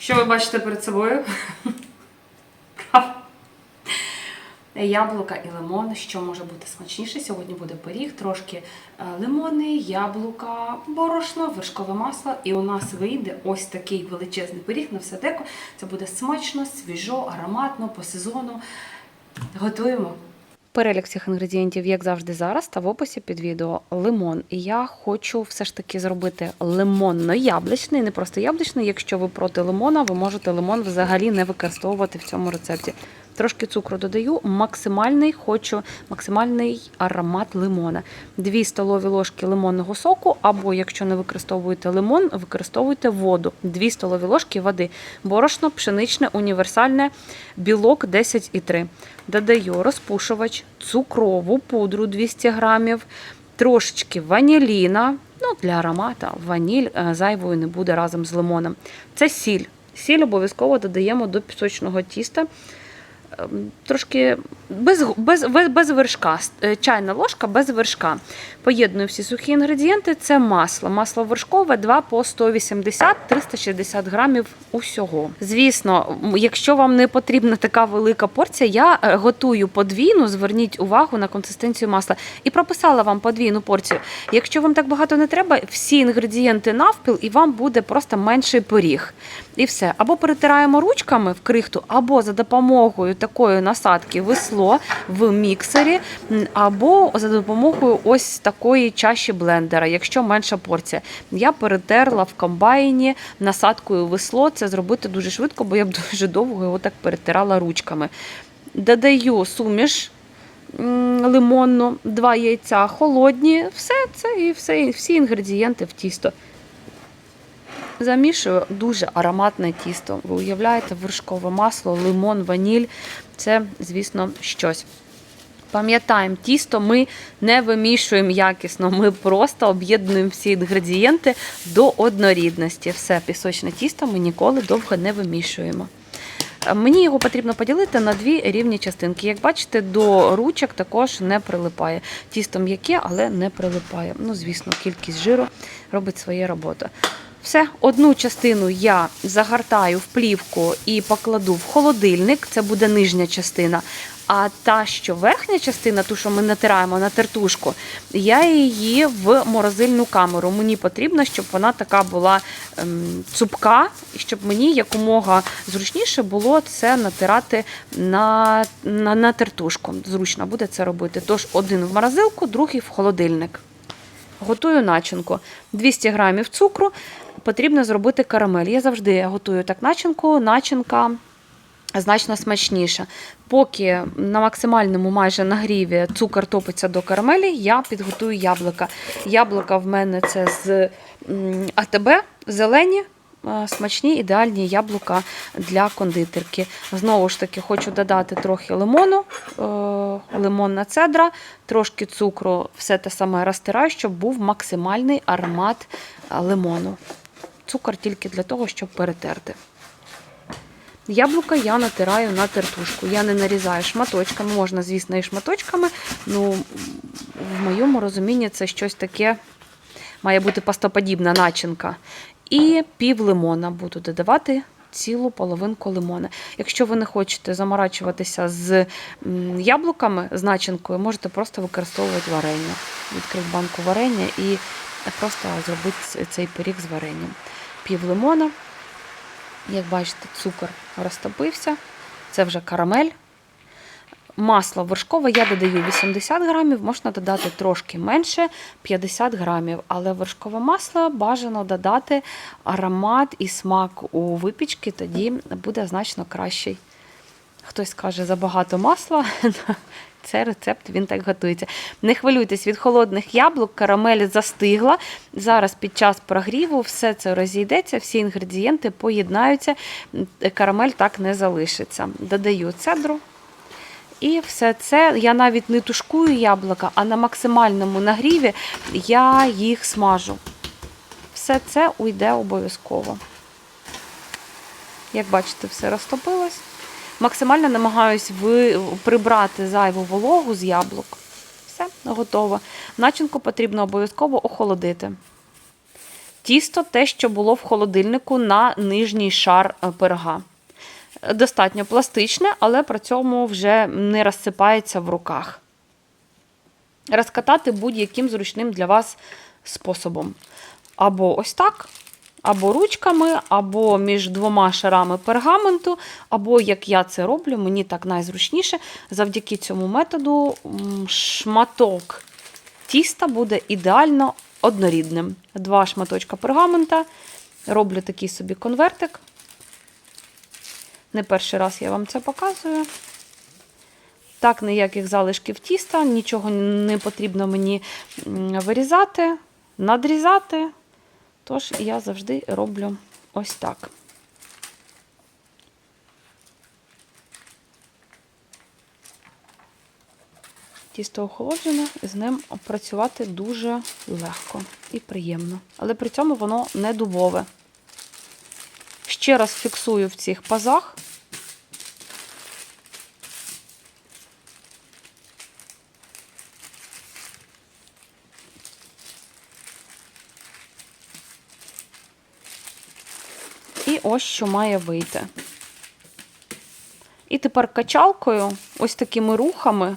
Що ви бачите перед собою? Яблука і лимон, що може бути смачніше. Сьогодні буде пиріг, трошки е, лимони, яблука, борошно, вершкове масло. І у нас вийде ось такий величезний пиріг на все деко. Це буде смачно, свіжо, ароматно, по сезону. Готуємо. Перелік всіх інгредієнтів, як завжди, зараз, та в описі під відео лимон. І я хочу все ж таки зробити лимонно-яблучний, не просто яблучний. Якщо ви проти лимона, ви можете лимон взагалі не використовувати в цьому рецепті. Трошки цукру додаю, максимальний хочу максимальний аромат лимона. Дві столові ложки лимонного соку, або якщо не використовуєте лимон, використовуйте воду. Дві столові ложки води. Борошно, пшеничне, універсальне, білок 10,3. Додаю розпушувач, цукрову пудру 200 грамів, трошечки ваніліна. Ну, для аромата ваніль е, зайвою не буде разом з лимоном. Це сіль. Сіль обов'язково додаємо до пісочного тіста. Ем, Трошки без, без, без, вершка, Е, чайна ложка без вершка. Поєдную всі сухі інгредієнти. Це масло. Масло вершкове 2 по 180-360 грамів усього. Звісно, якщо вам не потрібна така велика порція, я е, готую подвійну. Зверніть увагу на консистенцію масла. І прописала вам подвійну порцію. Якщо вам так багато не треба, всі інгредієнти навпіл, і вам буде просто менший пиріг. І все. Або перетираємо ручками в крихту, або за допомогою такої насадки весло в міксері, або за допомогою ось такої чаші блендера, якщо менша порція. Я перетерла в комбайні насадкою весло. Це зробити дуже швидко, бо я б дуже довго його так перетирала ручками. Додаю суміш лимонну, два яйця холодні, все це і все, всі інгредієнти в тісто. Замішую дуже ароматне тісто. Ви уявляєте, вершкове масло, лимон, ваніль це, звісно, щось. Пам'ятаємо, тісто ми не вимішуємо якісно, ми просто об'єднуємо всі інгредієнти до однорідності. Все, пісочне тісто ми ніколи довго не вимішуємо. Мені його потрібно поділити на дві рівні частинки. Як бачите, до ручок також не прилипає. Тісто м'яке, але не прилипає. Ну, звісно, кількість жиру робить своє роботу. Все, одну частину я загортаю в плівку і покладу в холодильник, це буде нижня частина. А та, що верхня частина, ту, що ми натираємо на тертушку, я її в морозильну камеру. Мені потрібно, щоб вона така була ем, цупка, і щоб мені якомога зручніше було це натирати на, на, на тертушку. Зручно буде це робити. Тож один в морозилку, другий в холодильник. Готую начинку. 200 грамів цукру. Потрібно зробити карамель. Я завжди готую так начинку. Начинка значно смачніша. Поки на максимальному майже нагріві цукор топиться до карамелі, я підготую яблука. Яблука в мене це з АТБ, зелені. е, Смачні ідеальні яблука для кондитерки. Знову ж таки, хочу додати трохи лимону, е, лимонна цедра, трошки цукру, все те саме розтираю, щоб був максимальний аромат е, лимону. Цукор тільки для того, щоб перетерти. Яблука я натираю на тертушку. Я не нарізаю шматочками, можна, звісно, і шматочками. Ну, в моєму розумінні це щось таке має бути пастоподібна начинка. І пів лимона буду додавати цілу половинку лимона. Якщо ви не хочете заморачуватися з яблуками, з начинкою, можете просто використовувати варення. Відкрити банку варення і просто зробити цей пиріг з варенням. Пів лимона. Як бачите, цукор розтопився. Це вже карамель. Масло вершкове я додаю 80 грамів, можна додати трошки менше 50 грамів. Але вершкове масло бажано додати аромат і смак у випічки, тоді буде значно кращий. Хтось каже, забагато масла. Це рецепт, він так готується. Не хвилюйтесь від холодних яблук, карамель застигла. Зараз під час прогріву все це розійдеться, всі інгредієнти поєднаються, карамель так не залишиться. Додаю цедру. І все це я навіть не тушкую яблука, а на максимальному нагріві я їх смажу. Все це уйде обов'язково. Як бачите, все розтопилось. Максимально намагаюсь прибрати зайву вологу з яблук. Все, готово. Начинку потрібно обов'язково охолодити. Тісто те, що було в холодильнику на нижній шар е, пирога. Достатньо пластичне, але при цьому вже не розсипається в руках. Розкатати будь-яким зручним для вас способом. Або ось так, або ручками, або між двома шарами пергаменту, або як я це роблю, мені так найзручніше. Завдяки цьому методу шматок тіста буде ідеально однорідним. Два шматочка пергамента. Роблю такий собі конвертик. Не перший раз я вам це показую. Так, ніяких залишків тіста, нічого не потрібно мені вирізати, надрізати. Тож я завжди роблю ось так. Тісто охолоджене, з ним працювати дуже легко і приємно. Але при цьому воно не дубове. Ще раз фіксую в цих пазах. Ось що має вийти. І тепер качалкою, ось такими рухами,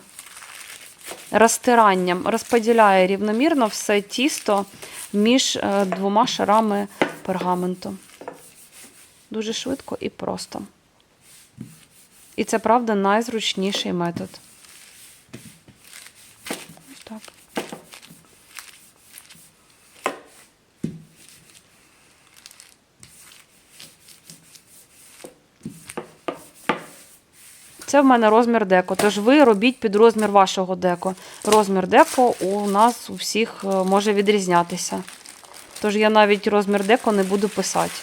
розтиранням, розподіляє рівномірно все тісто між е, двома шарами пергаменту. Дуже швидко і просто. І це, правда, найзручніший метод. Ось Так. Це в мене розмір деко. Тож ви робіть під розмір вашого деко. Розмір деко у нас у всіх е, може відрізнятися. Тож я навіть розмір деко не буду писати.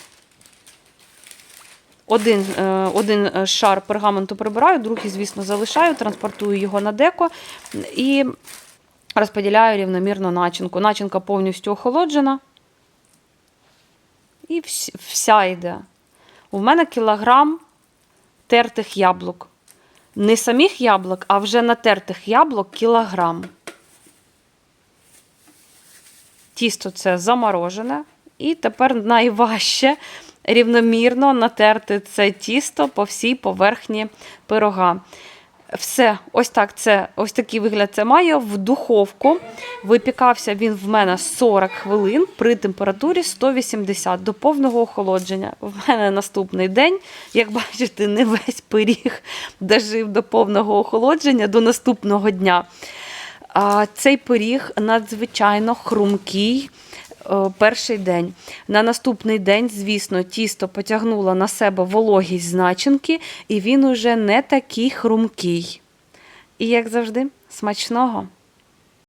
Один, е, один шар пергаменту прибираю, другий, звісно, залишаю, транспортую його на деко і розподіляю рівномірно начинку. Начинка повністю охолоджена. І вся йде. У мене кілограм тертих яблук. Не самих яблук, а вже натертих яблук кілограм. Тісто це заморожене. І тепер найважче рівномірно натерти це тісто по всій поверхні пирога. Все, ось так це, ось такий вигляд це має в духовку. Випікався він в мене 40 хвилин при температурі 180 до повного охолодження. В мене наступний день, як бачите, не весь пиріг дожив до повного охолодження до наступного дня. А, Цей пиріг надзвичайно хрумкий. Е, Перший день. На наступний день, звісно, тісто потягнуло на себе вологість з начинки, і він уже не такий хрумкий. І, як завжди, смачного!